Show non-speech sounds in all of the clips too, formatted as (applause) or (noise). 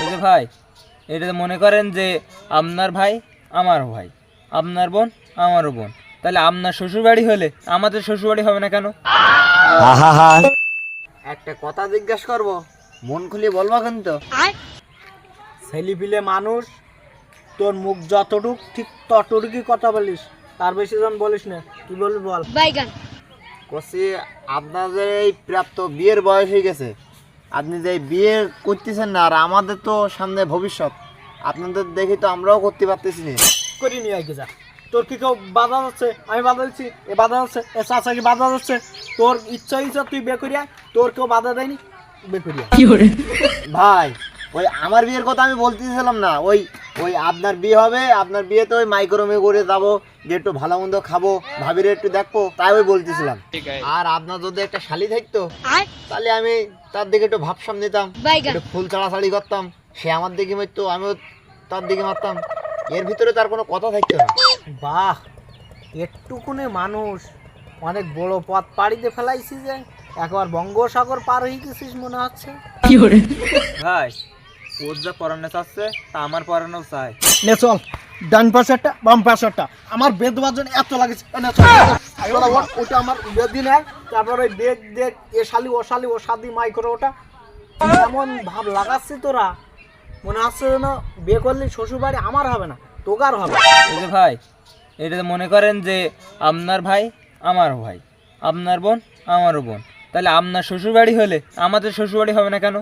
এই যে ভাই এটা মনে করেন যে আপনার ভাই আমারও ভাই আপনার বোন আমারও বোন। তাহলে আপনার শ্বশুরবাড়ি হলে আমাদের শ্বশুরবাড়ি হবে না কেন? একটা কথা জিজ্ঞাসা করব মন খুলে বলবা কিন্তু। ছেলিপিলে মানুষ তোর মুখ যতটুক ঠিক ততটুকুই কথা বলিস তার বেশি জন বলিস না কি বলবি বল। কষি আপনাদের এই প্রাপ্ত বিয়ের বয়স হয়ে গেছে। আপনি যে বিয়ে করতেছেন না আর আমাদের তো সামনে ভবিষ্যৎ আপনাদের দেখি তো আমরাও করতে পারতেছি না। করি নিয়ে আগে যা। তোর কি কেউ বাধা যাচ্ছে আমি বাধা দিচ্ছি এ বাধা যাচ্ছে এ চাচা কি বাধা যাচ্ছে তোর ইচ্ছা ইচ্ছা তুই বে করিয়া তোর কেউ বাধা দেয়নি বে করিয়া। ভাই ওই আমার বিয়ের কথা আমি বলতেছিলাম না ওই ওই আপনার বিয়ে হবে আপনার বিয়েতে ওই মাইক্রোমে করে যাব যে একটু ভালো মন্দ খাব ভাবিরে একটু দেখব তাই ওই বলতেছিলাম। আর আপনার যদি একটা শালি থাকতো তাহলে আমি তার দিকে একটু ভাবসাম নিতাম একটু ফুল ছাড়াছাড়ি করতাম সে আমার দিকে মারতো আমিও তার দিকে মারতাম। এর ভিতরে তার কোনো কথা থাকতো না। বাহ একটুকুনে মানুষ অনেক বড় পথ পাড়িতে ফেলাইছি যে একবার বঙ্গোসাগর পার হয়ে গেছিস মনে হচ্ছে। ভাই ওর যা পড়ানো চাচ্ছে তা আমার পড়ানো চাই। নে চল ডান পাশে একটা বাম পাশে একটা। আমার বেদ বাজন এত লাগেছে। নে চল, চল। ওটা আমার বেদি নেয় তারপর ওই বেদ দেখ এ শালি ও শালি ও শাদি মাই করে ওটা। এমন ভাব লাগাচ্ছি তোরা। মনে হচ্ছে যেন বিয়ে করলে শ্বশুর বাড়ি আমার হবে না তোকার হবে। এই যে ভাই এটা মনে করেন যে আপনার ভাই আমারও ভাই। আপনার বোন আমারও বোন। তাহলে আপনার শ্বশুরবাড়ি হলে আমাদের শ্বশুরবাড়ি হবে না কেন?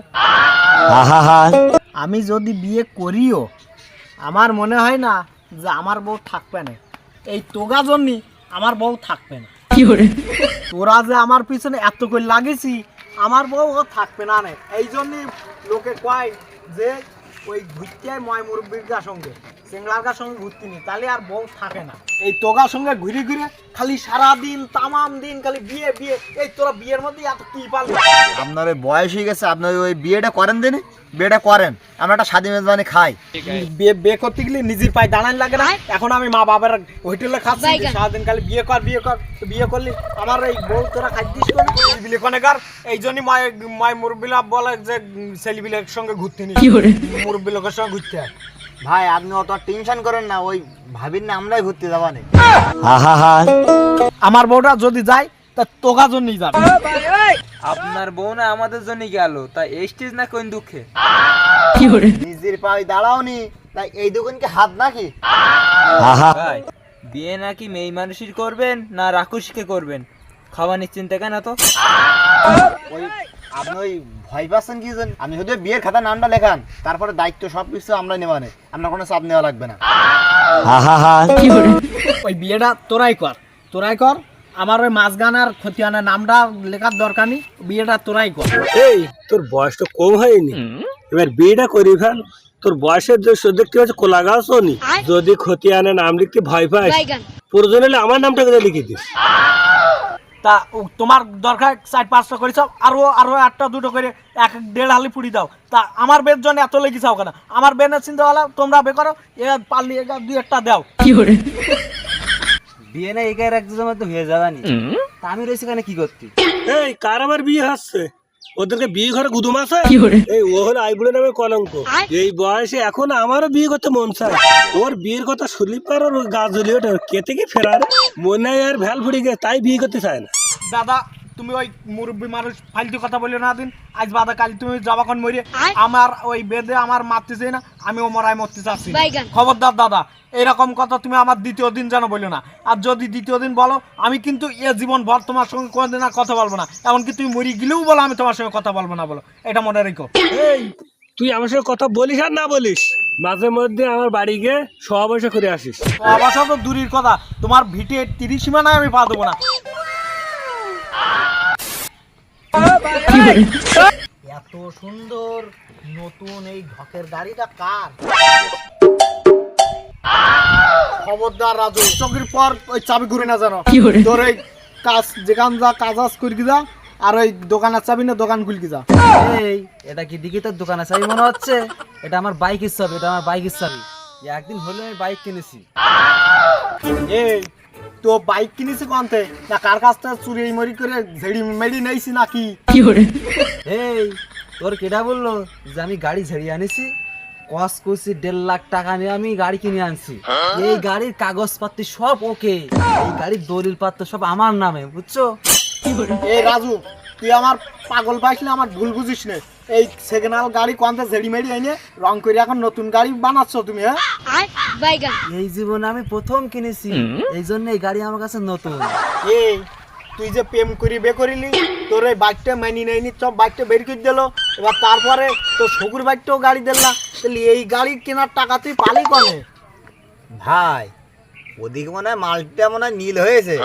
আমি যদি বিয়ে করিও আমার মনে হয় না যে আমার বউ থাকবে না। এই তোগা জন্যই আমার বউ থাকবে না। তোরা যে আমার পিছনে এত করে লাগেছি আমার বউ ও থাকবে না এই জন্যই লোকে কয় যে ওই ঘুরতে ময় মুরব্বীর সঙ্গে। সিংলার সঙ্গে ঘুরতে নি তাহলে আর বউ থাকে না। এই তোগার সঙ্গে ঘুরে ঘুরে খালি সারা দিন তামাম দিন খালি বিয়ে বিয়ে। এই তোরা বিয়ের মধ্যে এত কি পারলি আপনার ওই বয়স হয়ে গেছে আপনার ওই বিয়েটা করেন বিয়েটা করেন আমরা একটা স্বাধীন মেজবানি খাই। বিয়ে বিয়ে করতে গেলে নিজের পায়ে দাঁড়ান লাগে না। এখন আমি মা বাবার হোটেলে খাচ্ছি সারাদিন খালি বিয়ে কর বিয়ে কর বিয়ে করলি আমার এই বউ তোরা বিলে এই জন্যই মায় মায় মুরব্বিলা বলে যে ছেলেবিলের সঙ্গে ঘুরতে নি মুরব্বি লোকের সঙ্গে ঘুরতে হয় ভাই আপনি অত টেনশন করেন না ওই ভাবির না আমরাই ঘুরতে যাবা না আমার বউটা যদি যায় তা তোকা জন্যই যাবে। আপনার বোন আমাদের জন্য গেল তা স্টেজ না কোন দুঃখে? নিজের পায়ে দাঁড়াও নি তাই এই দোকানকে হাত নাকি? ভাই বিয়ে নাকি মেয়ে মানুষই করবেন না রাকুশকে করবেন? খাওয়া নিশ্চিন্তে কেন তো? আপনি ওই ভয় পাচ্ছেন কি জানেন? আপনি শুধু বিয়ের খাতা নামটা লেখান তারপরে দায়িত্ব সব কিছু আমরা নেওয়া নেই। আপনার কোনো চাপ নেওয়া লাগবে না। ওই বিয়েটা তোরাই কর তোরাই কর। আমার ওই মাঝগানার খতিয়ানের নামটা লেখার দরকার নেই বিয়েটা তোরাই কর। এই তোর বয়স তো কম হয়নি। এবার বিয়েটা করি ফেল। তোর বয়সের যে সে দেখতে পাচ্ছি কোলা গাছও নি যদি ক্ষতি আনে নাম লিখতে ভয় পাস প্রয়োজন হলে আমার নামটা লিখে দিস। তা ও তোমার দরকার চার পাঁচটা করে চাও আরও আরও একটা দুটো করে এক দেড় হালি পুড়ি দাও। তা আমার বের জন্য এত লেগে চাও কেন? আমার বেনের চিন্তা হলো তোমরা বে করো এ পারলি এগা দুই একটা দাও। কি করে বিয়ে না এগার একজনের মধ্যে হয়ে যাবানি তা আমি রয়েছি কেন কি করতে? এই কার আমার বিয়ে হচ্ছে? ওদেরকে বিয়ে ঘরে গুদুম আছে? এই ও হলো আইবুলের নামে কলঙ্ক। এই বয়সে এখন আমারও বিয়ে করতে মন চায়। ওর বিয়ের কথা শুনলি পার ওর গা জ্বলি ওঠে। কেটে কি ফেরার? মনে হয় আর ভ্যাল ফুড়ি গেছে তাই বিয়ে করতে চায় না। দাদা তুমি ওই মুরব্বী মানুষ ফালতু কথা বলিও না দিন। আজ বাদা কাল তুমি যাবাখন মরে আমার ওই বেদে আমার মারতে চাই না আমি ও মরাই মরতে চাচ্ছি। খবরদার দাদা এরকম কথা তুমি আমার দ্বিতীয় দিন যেন বলো না। আর যদি দ্বিতীয় দিন বলো আমি কিন্তু এ জীবন ভর তোমার সঙ্গে কোনোদিন আর কথা বলব না। এমনকি তুমি মরি গেলেও বলো আমি তোমার সঙ্গে কথা বলব না বলো। এটা মনে রেখো। এই তুই আমার সঙ্গে কথা বলিস আর না বলিস? মাঝে মধ্যে আমার বাড়ি গিয়ে সহবাসা করে আসিস। অবশ্য তো দূরের কথা তোমার ভিটে তিরিশ সীমানায় আমি পা দেবো না। এত সুন্দর নতুন এই ঢকের গাড়িটা কার? খবরদার রাজু। চোখের পর ওই চাবি ঘুরে না জানো? তোর ওই কাজ যেখান যা কাজ আজ করি যা আর ওই দোকানের চাবি না দোকান খুলকি যা। এই এটা কি দিকে তোর দোকানে চাবি মনে হচ্ছে? এটা আমার বাইকের চাবি এটা আমার বাইকের চাবি। একদিন হলে আমি বাইক কিনেছি। এই তো বাইক কিনেছি কন্তে? না কার কাছ থেকে চুরি মরি করে ঝেড়ি মেড়ি নেইছি নাকি? এই তোর কেটা বলল যে আমি গাড়ি ঝেড়িয়ে আনিছি? কস করছি দেড় লাখ টাকা নিয়ে আমি গাড়ি কিনে আনছি। এই গাড়ির কাগজপত্র সব ওকে। এই গাড়ির দলিল পাত্র সব আমার নামে বুঝছ? এই রাজু তুই আমার পাগল পাইছিলি আমার ভুল বুঝিস না। এই সেকেন্ড গাড়ি কোনটা ঝেড়ি মেড়ি এনে রং করে এখন নতুন গাড়ি বানাচ্ছ তুমি হ্যাঁ? এই জীবনে আমি প্রথম কিনেছি। এই জন্য এই গাড়ি আমার কাছে নতুন। এই তুই যে প্রেম করি বে করিলি তোর এই বাইকটা মানি নেয়নি সব বাইকটা বের করে দিল। এবার তারপরে তোর শকুর বাইকটাও গাড়ি দিলাম তাহলে এই গাড়ি কেনার টাকা তুই পালি কনে? ভাই ওদিকে মনে হয় মালটা মনে হয় নীল হয়েছে।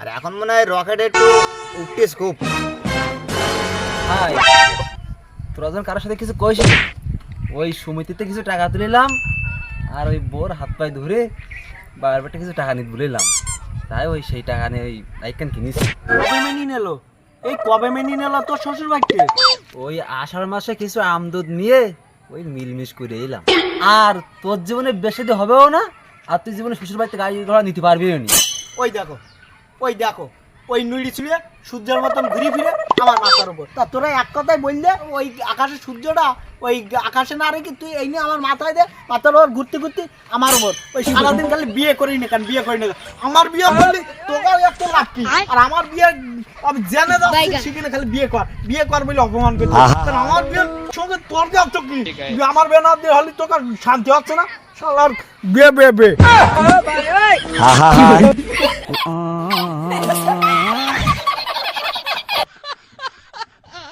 আর এখন মনে হয় রকেট একটু উঠতে স্কোপ হাই তোরা যখন কারোর সাথে কিছু কইস ওই সমিতিতে কিছু টাকা তুলিলাম আর ওই বোর হাত পায়ে ধরে বারবারটা কিছু টাকা নিতে বলিলাম তাই ওই সেই টাকা নিয়ে ওই বাইকখান কিনেছি। কবে মেনি নিল? এই কবে মেনি নিল তোর শ্বশুর বাইকটা ওই আষাঢ় মাসে কিছু আমদুদ নিয়ে ওই মিলমিশ করে এলাম। আর তোর জীবনে বেশি দিন হবেও না আর তুই জীবনে শ্বশুর বাড়িতে গাড়ি ঘোড়া নিতে পারবিও নি। ওই দেখো ওই দেখো ওই নুড়ি ছুঁয়ে সূর্যের মতন ঘুরে ফিরে আমার মাথার উপর। তা তোরা এক কথায় বললে ওই আকাশের সূর্যটা ওই আকাশে না রেখে তুই এই নিয়ে আমার মাথায় দে মাথার উপর ঘুরতে ঘুরতে আমার উপর। ওই সারাদিন খালি বিয়ে করি না কেন বিয়ে করি না আমার বিয়ে করলি তোকে একটা লাভ কি? আর আমার বিয়ে আমি জেনে যাচ্ছি। সেখানে খালি বিয়ে কর বিয়ে কর বলে অপমান করতে কারণ আমার বিয়ের সঙ্গে তোর দেওয়া তো কি? আমার বিয়ে না দিয়ে হলে তোকে শান্তি হচ্ছে না? শালার বিয়ে বিয়ে বিয়ে। (laughs)